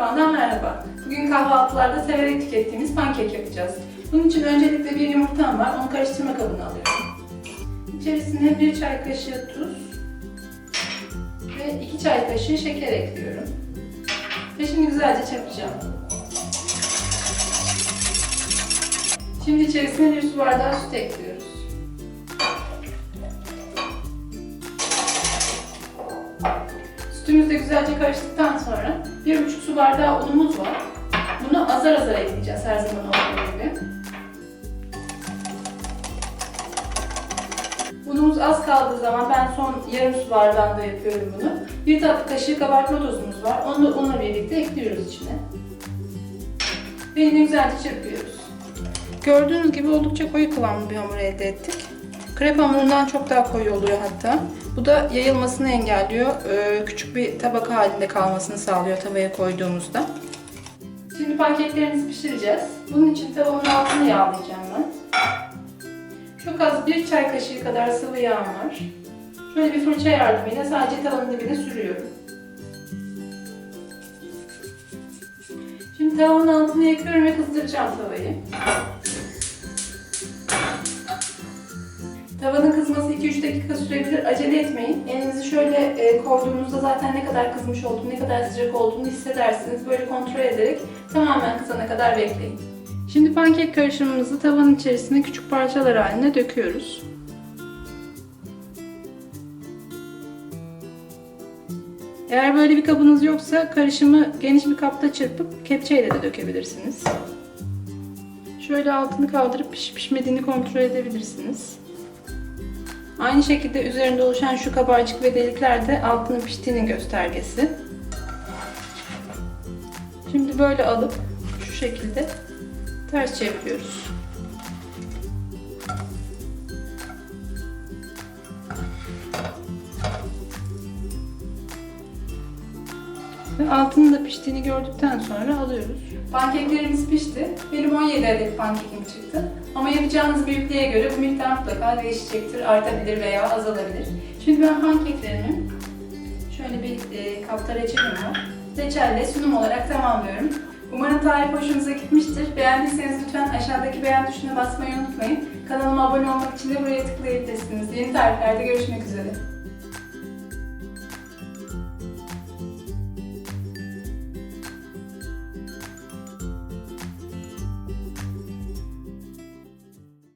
Mutfağı'ndan merhaba. Bugün kahvaltılarda severek tükettiğimiz pankek yapacağız. Bunun için öncelikle bir yumurtam var, onu karıştırma kabına alıyorum. İçerisine bir çay kaşığı tuz ve iki çay kaşığı şeker ekliyorum. Ve şimdi güzelce çırpacağım. Şimdi içerisine bir su bardağı süt ekliyoruz. Sütümüz de güzelce karıştıktan sonra bir buçuk su bardağı unumuz var. Bunu azar azar ekleyeceğiz her zaman olduğu gibi. Unumuz az kaldığı zaman ben son yarım su bardağında yapıyorum bunu. Bir tatlı kaşığı kabartma tozumuz var. Onu da unla birlikte ekliyoruz içine. Ve yine güzelce çırpıyoruz. Gördüğünüz gibi oldukça koyu kıvamlı bir hamur elde ettik. Krep hamurundan çok daha koyu oluyor hatta. Bu da yayılmasını engelliyor. Ee, Küçük bir tabaka halinde kalmasını sağlıyor tavaya koyduğumuzda. Şimdi pankeklerimizi pişireceğiz. Bunun için tavamın altını yağlayacağım ben. Çok az bir çay kaşığı kadar sıvı yağ var. Şöyle bir fırça yardımıyla sadece tavanın dibine sürüyorum. Şimdi tavanın altını yakıyorum ve kızdıracağım tavayı. 2-3 dakika sürebilir. Acele etmeyin. Elinizi şöyle e, koyduğunuzda zaten ne kadar kızmış olduğunu, ne kadar sıcak olduğunu hissedersiniz. Böyle kontrol ederek tamamen kızana kadar bekleyin. Şimdi pankek karışımımızı tavanın içerisine küçük parçalar halinde döküyoruz. Eğer böyle bir kabınız yoksa karışımı geniş bir kapta çırpıp kepçeyle de dökebilirsiniz. Şöyle altını kaldırıp pişip pişmediğini kontrol edebilirsiniz. Aynı şekilde üzerinde oluşan şu kabarcık ve delikler de altının piştiğinin göstergesi. Şimdi böyle alıp şu şekilde ters çeviriyoruz. Ve altının da piştiğini gördükten sonra alıyoruz. Pankeklerimiz pişti. Benim 17 adet pankekim çıktı. Ama yapacağınız büyüklüğe göre bu miktar mutlaka değişecektir, artabilir veya azalabilir. Şimdi ben pankeklerimi şöyle bir e, kapta reçelim var. Reçelle sunum olarak tamamlıyorum. Umarım tarif hoşunuza gitmiştir. Beğendiyseniz lütfen aşağıdaki beğen tuşuna basmayı unutmayın. Kanalıma abone olmak için de buraya tıklayabilirsiniz. Yeni tariflerde görüşmek üzere.